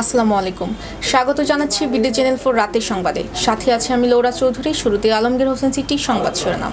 আসসালামু আলাইকুম। স্বাগত জানাচ্ছি বিডি চ্যানেল ফোর রাতের সংবাদে। সাথে আছে আমি লৌরা চৌধুরী, শুরুতে আলমগীর হোসেন সিটি, সংবাদ শিরোনাম।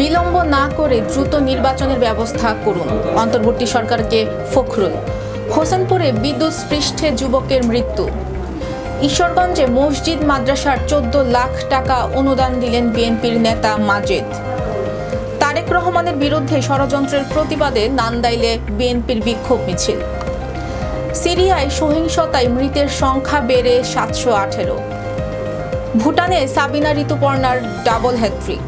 বিলম্ব না করে দ্রুত নির্বাচনের ব্যবস্থা করুন। অন্তর্বর্তী সরকারকে ফখরুল। হোসেনপুরে বিদ্যুৎ স্পৃষ্টে যুবকের মৃত্যু। ঈশ্বরগঞ্জে মসজিদ মাদ্রাসার চোদ্দ লাখ টাকা অনুদান দিলেন বিএনপির নেতা মাজেদ। তারেক রহমানের বিরুদ্ধে ষড়যন্ত্রের প্রতিবাদে নান্দাইলে বিএনপির বিক্ষোভ মিছিল। সিরিয়ায় সহিংসতায় মৃতের সংখ্যা বেড়ে সাতশো আঠেরো। ভুটানে সাবিনা ঋতুপর্ণার ডাবল হ্যাট্রিক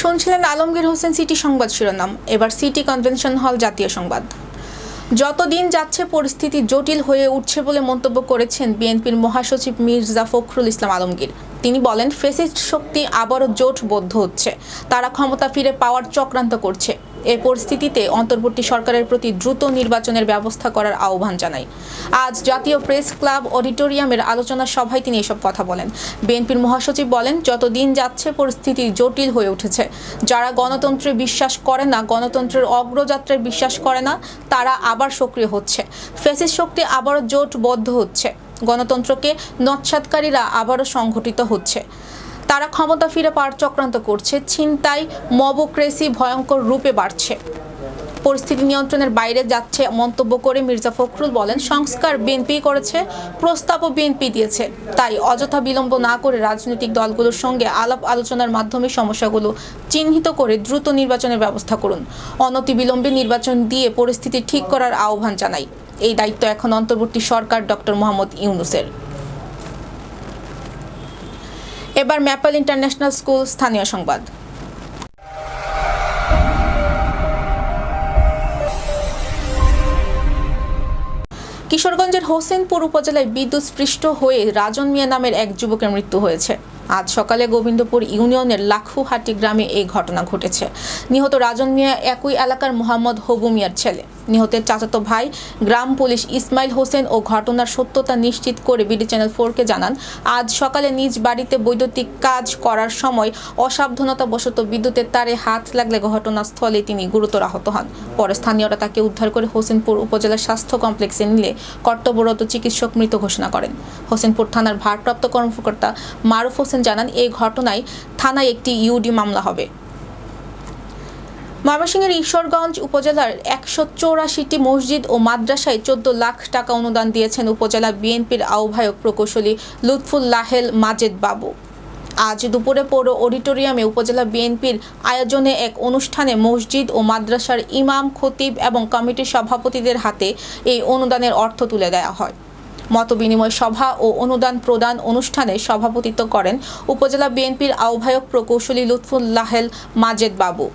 শুনছিলেন আলমগীর হোসেন সিটি সংবাদ শিরোনাম, এবার সিটি কনভেনশন হল জাতীয় সংবাদ। যতদিন যাচ্ছে, পরিস্থিতি জটিল হয়ে উঠছে বলে মন্তব্য করেছেন বিএনপির মহাসচিব মির্জা ফখরুল ইসলাম আলমগীর। তিনি বলেন, ফেসিস্ট শক্তি আবারও জোট বদ্ধ হচ্ছে। তারা ক্ষমতা ফিরে পাওয়ার চক্রান্ত করছে। এই পরিস্থিতিতে অন্তর্বর্তী সরকারের প্রতি দ্রুত নির্বাচনের ব্যবস্থা করার আহ্বান জানাই। আজ জাতীয় প্রেস ক্লাব অডিটোরিয়ামের আলোচনা সভায় তিনি এসব কথা বলেন। বিএনপির মহাসচিব বলেন যত দিন যাচ্ছে, পরিস্থিতি জটিল হয়ে উঠেছে। যারা গণতন্ত্রে বিশ্বাস করে না, গণতন্ত্রের অগ্রযাত্রায় বিশ্বাস করে না, তারা আবার সক্রিয় হচ্ছে। ফেসিস শক্তি আবারও জোটবদ্ধ হচ্ছে। গণতন্ত্রকে নৎসাতকারীরা আবারও সংঘটিত হচ্ছে। তারা ক্ষমতা ফিরে পাওয়ার চক্রান্ত করছে। ছিনতাই, মবোক্রেসি ভয়ঙ্কর রূপে বাড়ছে। পরিস্থিতি নিয়ন্ত্রণের বাইরে যাচ্ছে মন্তব্য করে মির্জা ফখরুল বলেন, সংস্কার বিএনপি করেছে, প্রস্তাবও বিএনপি দিয়েছে। তাই অযথা বিলম্ব না করে রাজনৈতিক দলগুলোর সঙ্গে আলাপ আলোচনার মাধ্যমে সমস্যাগুলো চিহ্নিত করে দ্রুত নির্বাচনের ব্যবস্থা করুন। অনতি বিলম্বে নির্বাচন দিয়ে পরিস্থিতি ঠিক করার আহ্বান জানাই। এই দায়িত্ব এখন অন্তর্বর্তী সরকার ডক্টর মোহাম্মদ ইউনুসের। এবার ম্যাপল ইন্টারন্যাশনাল স্কুল স্থানীয় সংবাদ। কিশোরগঞ্জের হোসেনপুর উপজেলায় বিদ্যুৎ স্পৃষ্ট হয়ে রাজন মিয়া নামের এক যুবকের মৃত্যু হয়েছে। আজ সকালে গোবিন্দপুর ইউনিয়নের লাখুহাটি গ্রামে এই ঘটনা ঘটেছে। নিহত রাজন মিয়া একই এলাকার মোহাম্মদ হবু মিয়ার ছেলে। নিহতের চাচাতো ভাই গ্রাম পুলিশ ইসমাইল হোসেন ও ঘটনার সত্যতা নিশ্চিত করে বিডি চ্যানেল ফোরকে জানান, আজ সকালে নিজ বাড়িতে বৈদ্যুতিক কাজ করার সময় অসাবধানতাবশত বিদ্যুতের তারে হাত লাগলে ঘটনাস্থলে তিনি গুরুতর আহত হন। পরে স্থানীয়রা তাকে উদ্ধার করে হোসেনপুর উপজেলা স্বাস্থ্য কমপ্লেক্সে নিলে কর্তব্যরত চিকিৎসক মৃত ঘোষণা করেন। হোসেনপুর থানার ভারপ্রাপ্ত কর্মকর্তা মারুফ হোসেন জানান এই ঘটনায় থানায় একটি ইউডি মামলা হবে। ময়মনসিংহের ঈশ্বরগঞ্জ উপজেলার একশো চৌরাশিটি মসজিদ ও মাদ্রাসায় চোদ্দ লাখ টাকা অনুদান দিয়েছেন উপজেলা বিএনপির আহ্বায়ক প্রকৌশলী লুৎফুল লাহেল মাজেদ বাবু। আজ দুপুরে পৌর অডিটোরিয়ামে উপজেলা বিএনপির আয়োজনে এক অনুষ্ঠানে মসজিদ ও মাদ্রাসার ইমাম, খতিব এবং কমিটির সভাপতিদের হাতে এই অনুদানের অর্থ তুলে দেওয়া হয়। মতবিনিময় সভা ও অনুদান প্রদান অনুষ্ঠানে সভাপতিত্ব করেন উপজেলা বিএনপির আহ্বায়ক প্রকৌশলী লুৎফুল্লাহেল মাজেদ বাবু।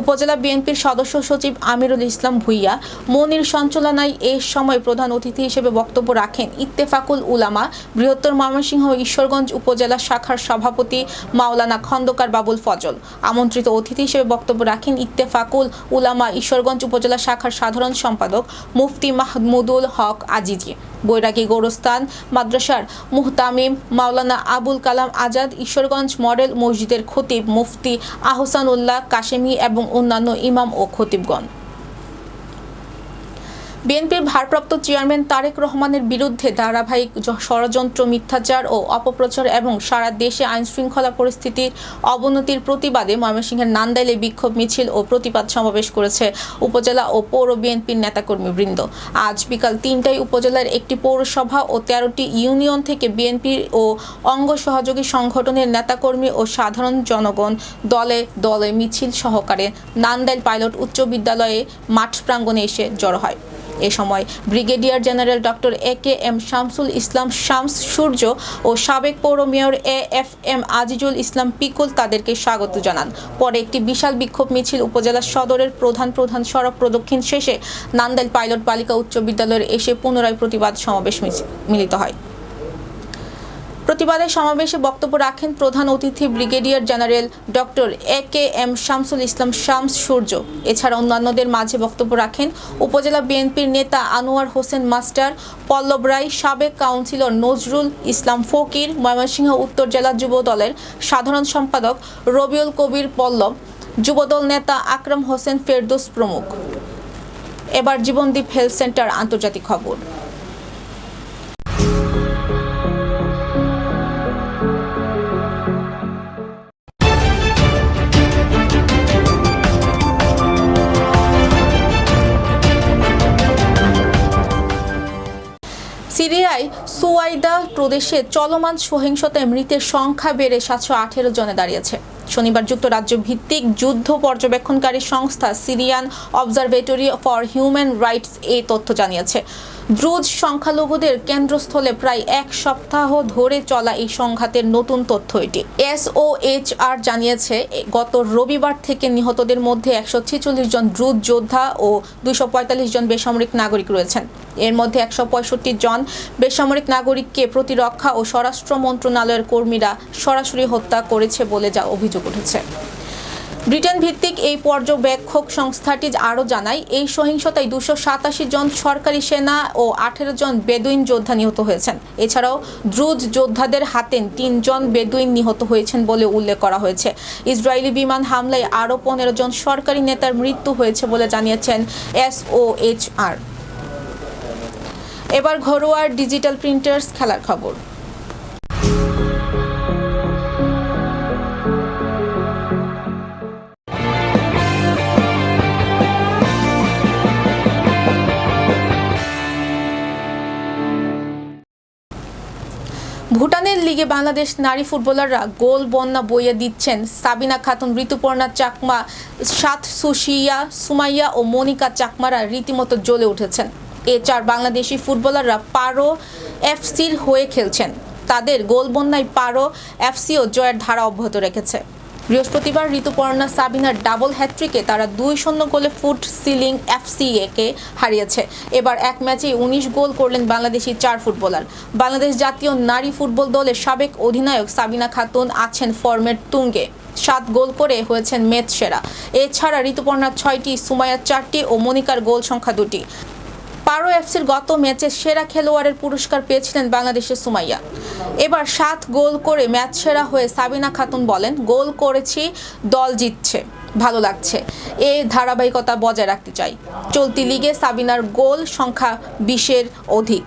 উপজেলা বিএনপির সদস্য সচিব আমিরুল ইসলাম ভুইয়া, মনির সঞ্চালনায় এ সময় প্রধান অতিথি হিসেবে বক্তব্য রাখেন ইত্তেফাকুল উলামা, বৃহত্তর ময়মনসিংহ ঈশ্বরগঞ্জ উপজেলা শাখার সভাপতি মাওলানা খন্দকার বাবুল ফজল। আমন্ত্রিত অতিথি হিসেবে বক্তব্য রাখেন ইত্তেফাকুল উলামা, ঈশ্বরগঞ্জ উপজেলা শাখার সাধারণ সম্পাদক মুফতি মাহমুদুল হক আজিজি। বৈরাগী গোরস্তান মাদ্রাসার মুহতামিম মাওলানা আবুল কালাম আজাদ, ঈশ্বরগঞ্জ মডেল মসজিদের খতিব মুফতি আহসান উল্লাহ কাশেমি এবং অন্যান্য ইমাম ও খতিবগণ। বিএনপির ভারপ্রাপ্ত চেয়ারম্যান তারেক রহমানের বিরুদ্ধে ধারাবাহিক ষড়যন্ত্র, মিথ্যাচার ও অপপ্রচার এবং সারা দেশে আইন শৃঙ্খলা পরিস্থিতির অবনতির প্রতিবাদে ময়মনসিংহের নান্দাইলে বিক্ষোভ মিছিল ও প্রতিবাদ সমাবেশ করেছে উপজেলা ও পৌর বিএনপির নেতাকর্মীবৃন্দ। আজ বিকাল তিনটায় উপজেলার একটি পৌরসভা ও তেরোটি ইউনিয়ন থেকে বিএনপি ও অঙ্গ সহযোগী সংগঠনের নেতাকর্মী ও সাধারণ জনগণ দলে দলে মিছিল সহকারে নান্দাইল পাইলট উচ্চ বিদ্যালয়ে মাঠ প্রাঙ্গণে এসে জড়ো হয়। এ সময় brigadier general doctor A K M Shamsul Islam Shams Surya ও সাবেক পৌর mayor A F M Azizul Islam Pikul তাদেরকে স্বাগত জানান। পরে একটি বিশাল বিক্ষোভ মিছিল উপজেলা সদরের প্রধান প্রধান সড়ক প্রদক্ষিণ শেষে নান্দাইল পাইলট বালিকা উচ্চ বিদ্যালয়ের এসে পুনরায় প্রতিবাদ সমাবেশ মিলিত হয়। প্রতিবাদে সমাবেশে বক্তব্য রাখেন প্রধান অতিথি brigadier general doctor A K M Shamsul Islam Shams Surya. এছাড়া অন্যান্যদের মাঝে বক্তব্য রাখেন উপজেলা বিএনপির নেতা আনোয়ার হোসেন মাস্টার, পল্লব রায়, সাবেক কাউন্সিলর নজরুল ইসলাম ফকির, ময়মনসিংহ উত্তর জেলা যুব দলের সাধারণ সম্পাদক রবিউল কবির পল্লব যুবদল নেতা আকরাম হোসেন ফেরদৌস প্রমুখ। এবার জীবনদীপ হেলথ সেন্টার আন্তর্জাতিক খবর। সিরিয়ায় সুয়াইদা প্রদেশে চলমান সহিংসতায় মৃতের সংখ্যা বেড়ে সাতশো আঠেরো জনে দাঁড়িয়েছে। শনিবার যুক্তরাজ্য ভিত্তিক যুদ্ধ পর্যবেক্ষণকারী সংস্থা Syrian observatory for human rights এই তথ্য জানিয়েছে। দ্রুজ সংখ্যালঘুদের কেন্দ্রস্থলে প্রায় এক সপ্তাহ ধরে চলা এই সংঘাতের নতুন তথ্য এটি। এসওএইচআর জানিয়েছে, গত রবিবার থেকে নিহতদের মধ্যে একশো ছেচল্লিশ জন দ্রুজ যোদ্ধা ও পঁয়তাল্লিশ জন বেসামরিক নাগরিক রয়েছেন। এর মধ্যে একশো পঁয়ষট্টি জন বেসামরিক নাগরিককে প্রতিরক্ষা ও স্বরাষ্ট্র মন্ত্রণালয়ের কর্মীরা সরাসরি হত্যা করেছে বলে যা অভিযোগ উঠেছে। ব্রিটেন ভিত্তিক এই পর্যবেক্ষক সংস্থাটি আরও জানায়, এই সহিংসতায় দুশো সাতাশি জন সরকারি সেনা ও আঠেরো জন বেদুইন যোদ্ধা নিহত হয়েছেন। এছাড়াও দ্রুজ যোদ্ধাদের হাতে তিনজন বেদুইন নিহত হয়েছেন বলে উল্লেখ করা হয়েছে। ইসরায়েলি বিমান হামলায় আরও পনেরো জন সরকারি নেতার মৃত্যু হয়েছে বলে জানিয়েছেন এসওএইচআর এবার ঘরোয়া ডিজিটাল প্রিন্টার্স খেলার খবর। ভুটানের লিগে বাংলাদেশ নারী ফুটবলাররা গোল বন্যা বইয়ে দিচ্ছেন। সাবিনা খাতুন, ঋতুপর্ণা চাকমা, সাত সুশিয়া, সুমাইয়া ও মনিকা চাকমারা রীতিমতো জ্বলে উঠেছেন। এ চার বাংলাদেশি ফুটবলাররা পারো এফসির হয়ে খেলছেন। তাদের গোল বন্যায় পারো এফসিও জয়ের ধারা অব্যাহত রেখেছে। বৃহস্পতিবার ঋতুপর্ণা সাবিনার ডাবল হ্যাট্রিকে তারা দুই শূন্য গোলে ফুট সিলিং এফসিএকে হারিয়েছে। এবার এক ম্যাচেই উনিশ গোল করলেন বাংলাদেশি চার ফুটবলার। বাংলাদেশ জাতীয় নারী ফুটবল দলের সাবেক অধিনায়ক সাবিনা খাতুন আছেন ফর্মের তুঙ্গে। সাত গোল করে হয়েছেন ম্যাচ সেরা এছাড়া ঋতুপর্ণার ছয়টি, সুমাইয়ার চারটি ও মনিকার গোল সংখ্যা দুটি। পারো এফসির গত ম্যাচে সেরা খেলোয়াড়ের পুরস্কার পেয়েছিলেন বাংলাদেশের সুমাইয়া। এবার সাত গোল করে ম্যাচ সেরা হয়ে সাবিনা খাতুন বলেন, গোল করেছি, দল জিতছে, ভালো লাগছে। এ ধারাবাহিকতা বজায় রাখতে চাই। চলতি লিগে সাবিনার গোল সংখ্যা বিশের অধিক।